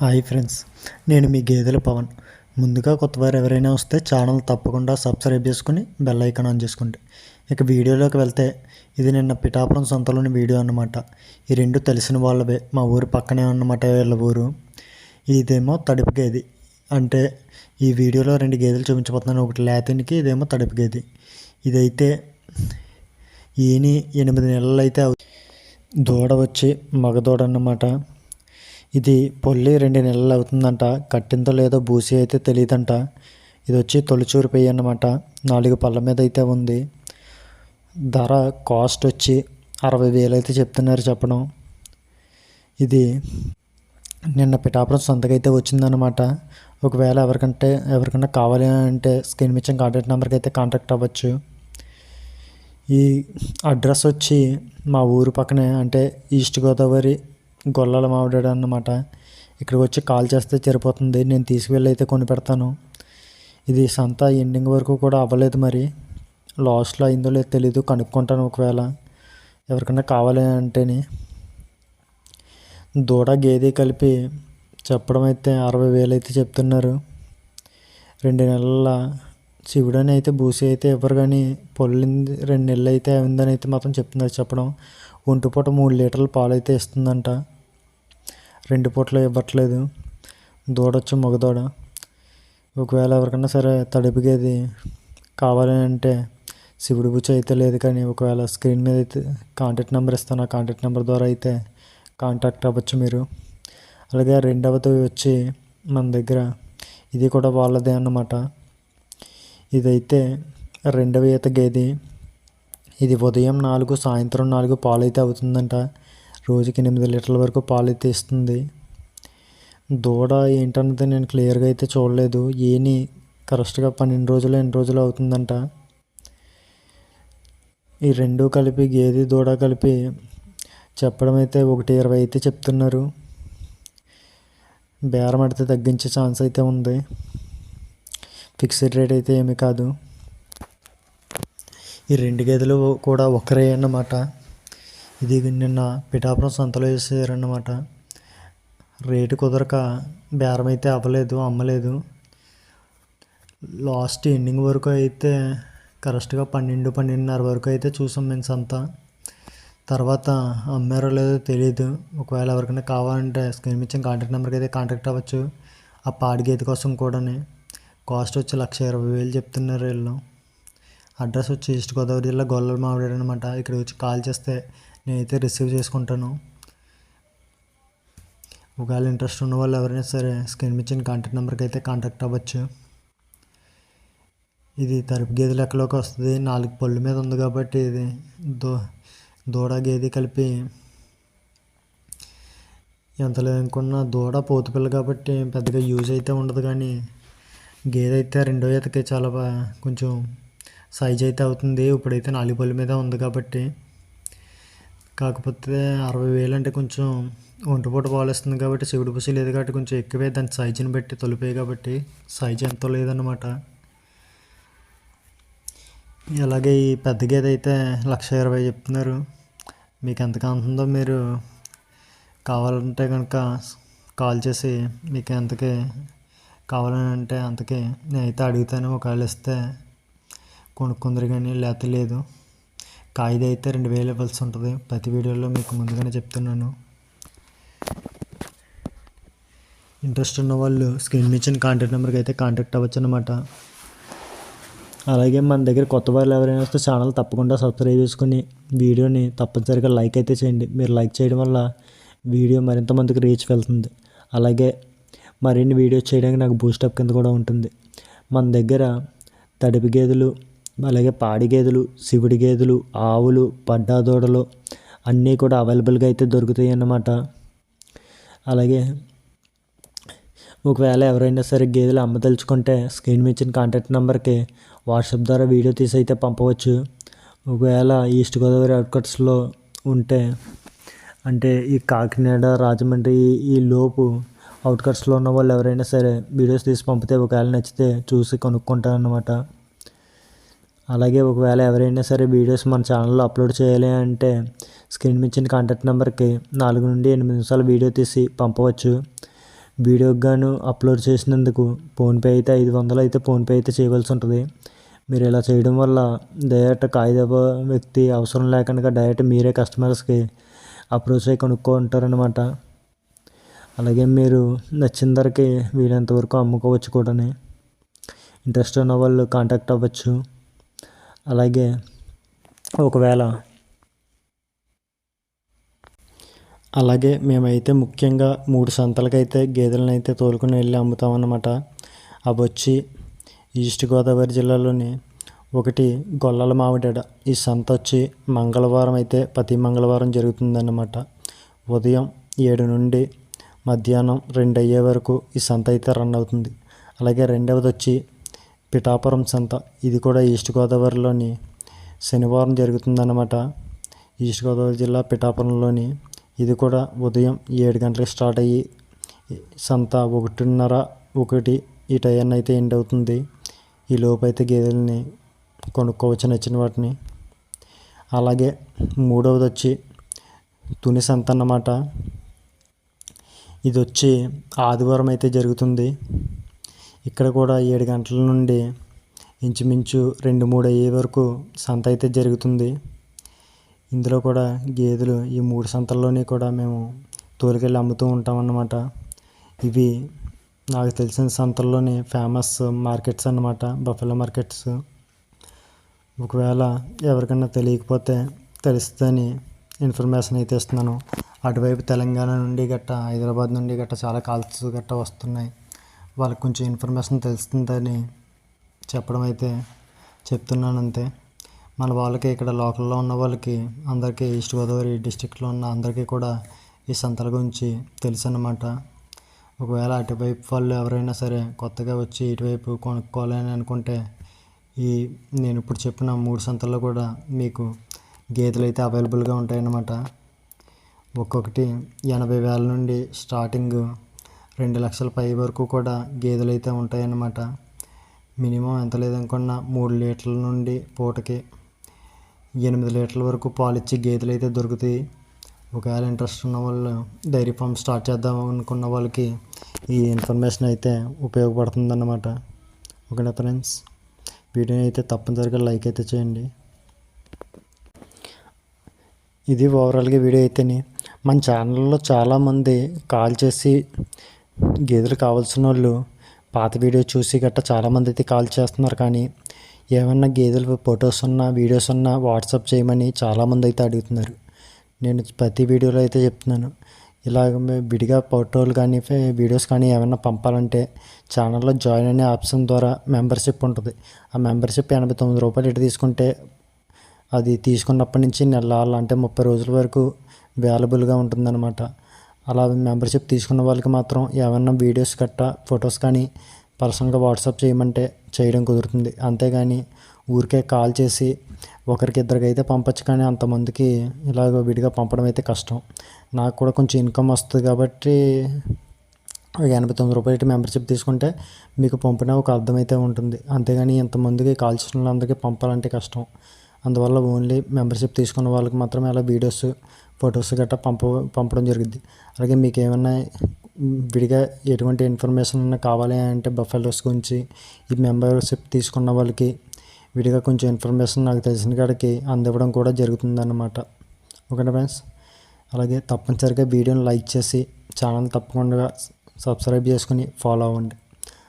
Hi friends నేను మీ గేదెల పవన్. ముందుగా కొత్తవారు ఎవరైనా వస్తే ఛానల్ తప్పకుండా సబ్స్క్రైబ్ చేసుకుని బెల్ ఐకాన్ ఆన్ చేసుకోండి. ఇక వీడియోలోకి వెళ్తే ఇది నిన్న పిఠాపురం సొంతలోని వీడియో అన్నమాట. ఈ రెండు తెలిసిన వాళ్ళవే మా ఊరు పక్కనే ఉన్నమాట వీళ్ళ ఊరు. ఇదేమో తడుపు గేది. అంటే ఈ వీడియోలో రెండు గేదెలు చూపించబోతున్నాను. ఒకటి లేతనికి ఇదేమో తడుపు గేది. ఇదైతే ఈని ఎనిమిది నెలలు అయితే అవు- దూడ వచ్చి మగ దూడ అన్నమాట. ఇది పొల్లి రెండు నెలలు అవుతుందంట. కట్టిందో లేదో బూసి అయితే తెలియదంట ఇది వచ్చి తొలిచూరు పెయ్యి అన్నమాట. నాలుగు పళ్ళ మీద అయితే ఉంది. ధర కాస్ట్ వచ్చి అరవై వేలు అయితే చెప్తున్నారు చెప్పడం. ఇది నిన్న పిఠాపురం సొంతకైతే వచ్చిందనమాట ఒకవేళ ఎవరికంటే ఎవరికన్నా కావాలి అంటే స్క్రీన్ మీద ఇచ్చిన కాంటాక్ట్ నెంబర్కి అయితే కాంటాక్ట్ అవ్వచ్చు. ఈ అడ్రస్ వచ్చి మా ఊరు పక్కనే అంటే ఈస్ట్ గోదావరి గొల్లల మామిడాడు అన్నమాట. ఇక్కడికి వచ్చి కాల్ చేస్తే సరిపోతుంది. నేను తీసుకువెళ్ళి అయితే కొని పెడతాను ఇది సంత ఎండింగ్ వరకు కూడా అవ్వలేదు మరి. లాస్ట్లో అయిందో లేదో తెలీదు. కనుక్కుంటాను ఒకవేళ ఎవరికైనా కావాలి అంటేనే. దూడ గేదె కలిపి చెప్పడం అయితే అరవై వేలు అయితే చెప్తున్నారు. రెండు నెలల శివుడని అయితే బూసి అయితే ఇవ్వరు కానీ పొల్లింది రెండు నెలలు అయితే అయిందని అయితే మాత్రం చెప్తున్నారు చెప్పడం. ఒంటిపూట మూడు లీటర్ల పాలు అయితే ఇస్తుందంట. రెండు పూటలు ఇవ్వట్లేదు. దూడ వచ్చి మగదూడ. ఒకవేళ ఎవరికైనా సరే తడిపిగేది కావాలని అంటే శివుడి బుచ్చ అయితే లేదు కానీ ఒకవేళ స్క్రీన్ మీద అయితే కాంటాక్ట్ నెంబర్ ఇస్తాను. ఆ కాంటాక్ట్ నెంబర్ ద్వారా అయితే కాంటాక్ట్ అవ్వచ్చు మీరు. అలాగే రెండవది వచ్చి మన దగ్గర ఇది కూడా వాళ్ళదే అన్నమాట. ఇదైతే రెండవ ఈత గేది. ఇది ఉదయం నాలుగు సాయంత్రం నాలుగు పాలు అయితే అవుతుందంట. రోజుకి ఎనిమిది లీటర్ల వరకు పాలు అయితే ఇస్తుంది. దూడ ఏంటన్నది నేను క్లియర్గా అయితే చూడలేదు. ఏని కరెక్ట్గా పన్నెండు రోజులు ఎన్ని రోజులు అవుతుందంట. ఈ రెండు కలిపి గేదె దూడ కలిపి చెప్పడం అయితే ఒకటి ఇరవై అయితే చెప్తున్నారు. బేరం తగ్గించే ఛాన్స్ అయితే ఉంది. ఫిక్స్డ్ రేట్ అయితే ఏమీ కాదు. ఈ రెండు గేదెలు కూడా ఒకరే అన్నమాట. ఇది నిన్న పిఠాపురం సంతలో వేసారన్నమాట రేటు కుదరక బేరం అయితే అవ్వలేదు అమ్మలేదు. లాస్ట్ ఎండింగ్ వరకు అయితే కరెక్ట్గా పన్నెండు పన్నెండున్నర వరకు అయితే చూసాం మేము సంత. తర్వాత అమ్మారో లేదో తెలియదు ఒకవేళ ఎవరికైనా కావాలంటే స్క్రీన్ ఇచ్చిన కాంటాక్ట్ నెంబర్కి అయితే కాంటాక్ట్ అవ్వచ్చు. ఆ పాడి గేదె కోసం కూడానే. కాస్ట్ వచ్చి లక్ష ఇరవై వేలు చెప్తున్నారు వీళ్ళు. అడ్రస్ వచ్చి ఈస్ట్ గోదావరి జిల్లా గొల్లల మామిడి అనమాట ఇక్కడ వచ్చి కాల్ చేస్తే నేనైతే రిసీవ్ చేసుకుంటాను. ఒకవేళ ఇంట్రెస్ట్ ఉన్న వాళ్ళు ఎవరైనా సరే స్క్రీన్ మీద ఇచ్చిన కాంటాక్ట్ నెంబర్కి అయితే కాంటాక్ట్ అవ్వచ్చు. ఇది తలుపు గేదె లెక్కలోకి వస్తుంది. నాలుగు పళ్ళు మీద ఉంది కాబట్టి ఇది దో దూడ గేదె కలిపి ఎంత లేదనుకున్నా దూడ పోతు పిల్ల కాబట్టి పెద్దగా యూజ్ అయితే ఉండదు కానీ గేదె అయితే రెండో ఈతకి చాలా కొంచెం సైజ్ అయితే అవుతుంది. ఇప్పుడైతే నాలుగు పళ్ళు మీద ఉంది కాబట్టి కాకపోతే అరవై వేలు అంటే కొంచెం ఒంటిపూట పాలిస్తుంది కాబట్టి శివుడి పుసి లేదు కాబట్టి కొంచెం ఎక్కువే దాని సైజుని బట్టి తొలిపోయి కాబట్టి సైజ్ ఎంతో లేదన్నమాట. అలాగే ఈ పెద్ద గేదె అయితే లక్ష ఇరవై చెప్తున్నారు. మీకు ఎంత కాంతుందో మీరు కావాలంటే కనుక కాల్ చేసి మీకు ఎంతకి కావాలని అంటే అంతకి నేనైతే అడుగుతాను. ఒకవేళ ఇస్తే కొనుక్కుందరు కానీ లేకపోతే లేదు. కాయిద అయితే రెండు వేలు ఇవ్వాల్సి ఉంటుంది. ప్రతి వీడియోలో మీకు ముందుగానే చెప్తున్నాను. ఇంట్రెస్ట్ ఉన్న వాళ్ళు స్క్రీన్ ఇచ్చిన కాంటాక్ట్ నెంబర్కి అయితే కాంటాక్ట్ అవ్వచ్చు అనమాట అలాగే మన దగ్గర కొత్త వాళ్ళు ఎవరైనా వస్తే ఛానల్ తప్పకుండా సబ్స్క్రైబ్ చేసుకుని వీడియోని తప్పనిసరిగా లైక్ అయితే చేయండి. మీరు లైక్ చేయడం వల్ల వీడియో మరింత మందికి రీచ్ వెళ్తుంది. అలాగే మరిన్ని వీడియోస్ చేయడానికి నాకు బూస్టప్ కింద కూడా ఉంటుంది. మన దగ్గర తడిపి గేదెలు అలాగే పాడి గేదెలు శివుడి గేదెలు ఆవులు పడ్డా దూడలు అన్నీ కూడా అవైలబుల్గా అయితే దొరుకుతాయి అన్నమాట. అలాగే ఒకవేళ ఎవరైనా సరే గేదెలు అమ్మదలుచుకుంటే స్క్రీన్ మీద ఇచ్చిన కాంటాక్ట్ నెంబర్కి వాట్సాప్ ద్వారా వీడియో తీసి అయితే పంపవచ్చు. ఒకవేళ ఈస్ట్ గోదావరి అవుట్కట్స్లో ఉంటే అంటే ఈ కాకినాడ రాజమండ్రి ఈ- లోపు అవుట్కట్స్లో ఉన్న వాళ్ళు ఎవరైనా సరే వీడియోస్ తీసి పంపితే ఒకవేళ నచ్చితే చూసి కొనుక్కుంటాను అలాగే ఒకవేళ ఎవరైనా సరే వీడియోస్ మన ఛానల్లో అప్లోడ్ చేయాలి అంటే స్క్రీన్ మీద ఇచ్చిన కాంటాక్ట్ నెంబర్కి నాలుగు నుండి ఎనిమిది నిమిషాల వీడియో తీసి పంపవచ్చు. వీడియోకి గాను అప్లోడ్ చేసినందుకు ఫోన్పే అయితే ఐదు వందలు అయితే ఫోన్పే అయితే చేయవలసి ఉంటుంది. మీరు ఇలా చేయడం వల్ల డైరెక్ట్ కాగితప వ్యక్తి అవసరం లేకుండా డైరెక్ట్ మీరే కస్టమర్స్కి అప్రోచ్ అయ్యి కొనుక్కుంటారనమాట అలాగే మీరు నచ్చిన ధరకి వీడంతవరకు అమ్ముకోవచ్చు కూడా ఇంట్రెస్ట్ ఉన్న వాళ్ళు కాంటాక్ట్ అవ్వచ్చు. అలాగే ఒకవేళ అలాగే మేమైతే ముఖ్యంగా మూడు సంతలకైతే గేదెలను అయితే తోలుకుని వెళ్ళి అమ్ముతామన్నమాట. అవి వచ్చి ఈస్ట్ గోదావరి జిల్లాలోని ఒకటి గొల్లల మామిడాడ. ఈ సంత వచ్చి మంగళవారం అయితే ప్రతి మంగళవారం జరుగుతుందన్నమాట. ఉదయం ఏడు నుండి మధ్యాహ్నం రెండు అయ్యే వరకు ఈ సంత అయితే రన్ అవుతుంది. అలాగే రెండవది వచ్చి పిఠాపురం సంత. ఇది కూడా ఈస్ట్ గోదావరిలోని శనివారం జరుగుతుందన్నమాట. ఈస్ట్ గోదావరి జిల్లా పిఠాపురంలోని ఇది కూడా ఉదయం ఏడు గంటలకు స్టార్ట్ అయ్యి సంత ఒకటిన్నర ఒకటి ఈ టైం అయితే ఎండ్ అవుతుంది. ఈ లోపు అయితే గేదెలని కొనుక్కోవచ్చు నచ్చిన వాటిని. అలాగే మూడవది వచ్చి తుని సంత అన్నమాట. ఇది వచ్చి ఆదివారం అయితే జరుగుతుంది. ఇక్కడ కూడా ఏడు గంటల నుండి ఇంచుమించు రెండు మూడు అయ్యే వరకు సంత అయితే జరుగుతుంది. ఇందులో కూడా గేదెలు ఈ మూడు సంతల్లోనే కూడా మేము తోలుకెళ్ళి అమ్ముతూ ఉంటాం అన్నమాట ఇవి నాకు తెలిసిన సంతల్లోనే ఫేమస్ మార్కెట్స్ అన్నమాట బఫెలో మార్కెట్స్. ఒకవేళ ఎవరికైనా తెలియకపోతే తెలుస్తుందని ఇన్ఫర్మేషన్ అయితే ఇస్తున్నాను. అటువైపు తెలంగాణ నుండి గట్ట హైదరాబాద్ నుండి గట్ట చాలా కాల్స్ గట్ట వస్తున్నాయి. వాళ్ళకి కొంచెం ఇన్ఫర్మేషన్ తెలుస్తుందని చెప్పడం అయితే చెప్తున్నాను అంతే మన వాళ్ళకి ఇక్కడ లోకల్లో ఉన్న వాళ్ళకి అందరికీ ఈస్ట్ గోదావరి డిస్టిక్లో ఉన్న అందరికీ కూడా ఈ సంతల గురించి తెలుసు అన్నమాట ఒకవేళ అటువైపు వాళ్ళు ఎవరైనా సరే కొత్తగా వచ్చి ఇటువైపు కొనుక్కోవాలని అనుకుంటే ఈ నేను ఇప్పుడు చెప్పిన మూడు సంతల్లో కూడా మీకు గేదెలు అయితే అవైలబుల్గా ఉంటాయన్నమాట. ఒక్కొక్కటి ఎనభై వేల నుండి స్టార్టింగ్ రెండు లక్షల పై వరకు కూడా గేదెలు అయితే ఉంటాయన్నమాట. మినిమం ఎంత లేదనుకున్నా మూడు లీటర్ల నుండి పూటకి ఎనిమిది లీటర్ల వరకు పాలు ఇచ్చి గేదెలు అయితే దొరుకుతాయి. ఒకవేళ ఇంట్రెస్ట్ ఉన్న వాళ్ళు డైరీ ఫామ్ స్టార్ట్ చేద్దాం అనుకున్న వాళ్ళకి ఈ ఇన్ఫర్మేషన్ అయితే ఉపయోగపడుతుందన్నమాట. ఓకేనా ఫ్రెండ్స్? వీడియోని అయితే తప్పనిసరిగా లైక్ అయితే చేయండి. ఇది ఓవరాల్గా వీడియో అయితేనే మన ఛానల్లో చాలామంది కాల్ చేసి గేదెలు కావాల్సిన వాళ్ళు పాత వీడియో చూసి గట్రా చాలామంది అయితే కాల్ చేస్తున్నారు కానీ ఏమన్నా గేదెలు ఫొటోస్ ఉన్నా వీడియోస్ ఉన్నా వాట్సాప్ చేయమని చాలామంది అయితే అడుగుతున్నారు. నేను ప్రతి వీడియోలో అయితే చెప్తున్నాను. ఇలాగ విడిగా ఫోటోలు కానీ వీడియోస్ కానీ ఏమైనా పంపాలంటే ఛానల్లో జాయిన్ అనే ఆప్షన్ ద్వారా మెంబర్షిప్ ఉంటుంది. ఆ మెంబర్షిప్ ఎనభై తొమ్మిది రూపాయలు ఇటు తీసుకుంటే అది తీసుకున్నప్పటి నుంచి నెల అంటే ముప్పై రోజుల వరకు అవైలబుల్గా ఉంటుందన్నమాట. అలా మెంబర్షిప్ తీసుకున్న వాళ్ళకి మాత్రం ఏమన్నా వీడియోస్ గట్టా ఫొటోస్ కానీ పర్సనల్గా వాట్సాప్ చేయమంటే చేయడం కుదురుతుంది. అంతేగాని ఊరికే కాల్ చేసి ఒకరికి ఇద్దరికి అయితే పంపచ్చు కానీ అంతమందికి ఇలాగ విడిగా పంపడం అయితే కష్టం. నాకు కూడా కొంచెం ఇన్కమ్ వస్తుంది కాబట్టి ఎనభై తొమ్మిది రూపాయలు మెంబర్షిప్ తీసుకుంటే మీకు పంపిన ఒక అర్థం అయితే ఉంటుంది. అంతేగాని ఇంతమందికి కాల్ చేసిన వాళ్ళందరికీ పంపాలంటే కష్టం. అందువల్ల ఓన్లీ మెంబర్షిప్ తీసుకున్న వాళ్ళకి మాత్రమే అలా వీడియోస్ ఫొటోస్ గట్రా పంప పంపడం జరిగింది అలాగే మీకు ఏమైనా విడిగా ఎటువంటి ఇన్ఫర్మేషన్ కావాలి అంటే బఫెలోస్ గురించి ఈ మెంబర్షిప్ తీసుకున్న వాళ్ళకి విడిగా కొంచెం ఇన్ఫర్మేషన్ నాకు తెలిసిన కాడికి అందివ్వడం కూడా జరుగుతుందన్నమాట. ఓకేనా ఫ్రెండ్స్ అలాగే తప్పనిసరిగా వీడియోని లైక్ చేసి ఛానల్ తప్పకుండా సబ్స్క్రైబ్ చేసుకుని ఫాలో అవ్వండి.